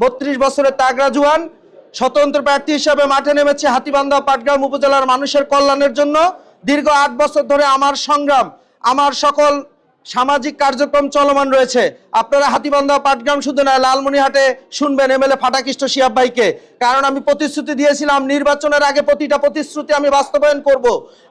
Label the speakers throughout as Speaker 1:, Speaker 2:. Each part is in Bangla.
Speaker 1: বত্রিশ বছরের তাগরা জুয়ান, স্বতন্ত্র প্রার্থী হিসেবে মাঠে নেমেছে হাতিবান্ধা পাটগ্রাম উপজেলার মানুষের কল্যাণের জন্য। দীর্ঘ আট বছর ধরে আমার সংগ্রাম, আমার সকল সামাজিক কার্যক্রম চলমান রয়েছে। আপনারা হাতিবান্ধা পাটগ্রাম শুধু নয় লালমনিহাটে শুনবেন এমএলএ ফাটাকিষ্ট শিয়াব ভাইকে। কারণ আমি প্রতিশ্রুতি দিয়েছিলাম, নির্বাচনের আগে প্রতিটা প্রতিশ্রুতি আমি বাস্তবায়ন করব।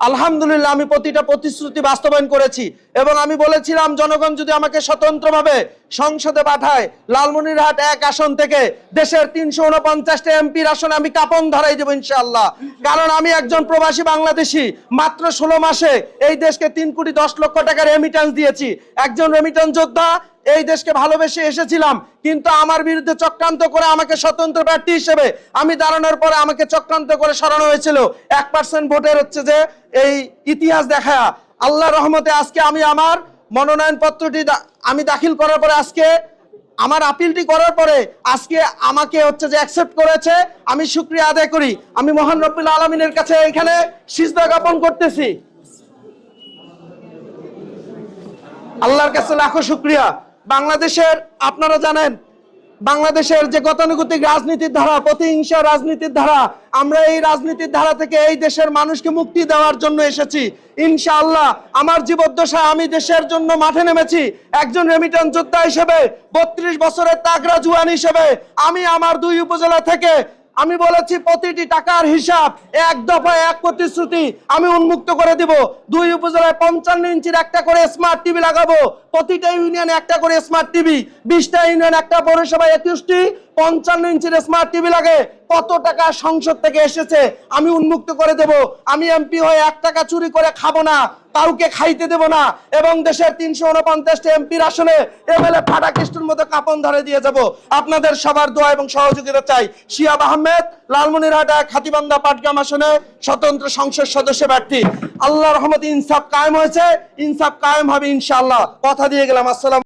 Speaker 1: আলহামদুলিল্লাহ, আমি প্রতিটা প্রতিশ্রুতি বাস্তবায়ন করেছি। এবং আমি বলেছিলাম, জনগণ যদি আমাকে স্বতন্ত্রভাবে সংসদে পাঠায়। লালমনিরহাট এক আসন থেকে দেশের তিনশো উনপঞ্চাশটা এমপির আসনে আমি কাপন ধরাই দেবো ইনশাল্লাহ কারণ আমি একজন প্রবাসী বাংলাদেশি, মাত্র ষোলো মাসে এই দেশকে তিন কোটি দশ লক্ষ টাকার রেমিটেন্স দিয়েছি। একজন রেমিটেন্স যোদ্ধা, এই দেশকে ভালোবেসে এসেছিলাম, কিন্তু আমার বিরুদ্ধে চক্রান্ত করে আমাকে স্বতন্ত্র প্রার্থী হিসেবে আমি দাঁড়ানোর পরে আমাকে চক্রান্ত করে সরানো হয়েছিল। এক পার্সেন্ট ভোটের হচ্ছে যে এই ইতিহাস দেখা আল্লাহ রহমতে আজকে আমি আমার মনোনয়ন পত্রটি দা- আমি দাখিল করার পরে আজকে, আমার আপিলটি করার পরে আজকে আমাকে হচ্ছে যে অ্যাকসেপ্ট করেছে। আমি শুক্রিয়া আদায় করি। আমি মহান রব্বুল আলমিনের কাছে এখানে সিজদা জ্ঞাপন করতেছি। আল্লাহর কাছে লাখো শুক্রিয়া বাংলাদেশের, আপনারা জানেন বাংলাদেশের যে গতানুগতিক রাজনীতির ধারা, প্রতিহিংসা রাজনীতির ধারা, আমরা এই রাজনীতির ধারা থেকে এই দেশের মানুষকে মুক্তি দেওয়ার জন্য এসেছি। ইনশাআল্লাহ, আমার জীবদ্দশা আমি দেশের জন্য মাঠে নেমেছি। একজন রেমিটেন্স যোদ্ধা হিসেবে, বত্রিশ বছরের তাগরা জুয়ান হিসেবে, আমি আমার দুই উপজেলা থেকে আমি বলেছি প্রতিটি টাকার হিসাব এক দফায় এক প্রতিশ্রুতি। আমি উন্মুক্ত করে দিব। দুই উপজেলায় পঞ্চান্ন ইঞ্চির একটা করে স্মার্ট টিভি লাগাবো। প্রতিটা ইউনিয়নে একটা করে স্মার্ট টিভি বিশটা ইউনিয়ন একটা পৌরসভা একুশটি। পঞ্চান্ন ইঞ্চির স্মার্ট টিভি লাগে। কত টাকা সংসদ থেকে এসেছে? আমি উন্মুক্ত করে দেব। আমি এমপি হয়ে এক টাকা চুরি করে খাব না, কাউকে খাইতে দেব না। এবং দেশের তিনশো উনপঞ্চাশটা এমপির আসনে এমএলএ ফাটা কৃষ্ণের মতো কাপন ধরে দিয়ে যাব। আপনাদের সবার দোয়া এবং সহযোগিতা চাই। শিয়াব আহমেদ, লালমনিরহাট এক হাতিবান্ধা পাটগ্রাম আসনে স্বতন্ত্র সংসদ সদস্য প্রার্থী। আল্লাহ রহমত ইনসাফ কায়েম হয়েছে। ইনসাফ কায়েম হবে ইনশাআল্লাহ। কথা দিয়ে গেলাম। আসসালাম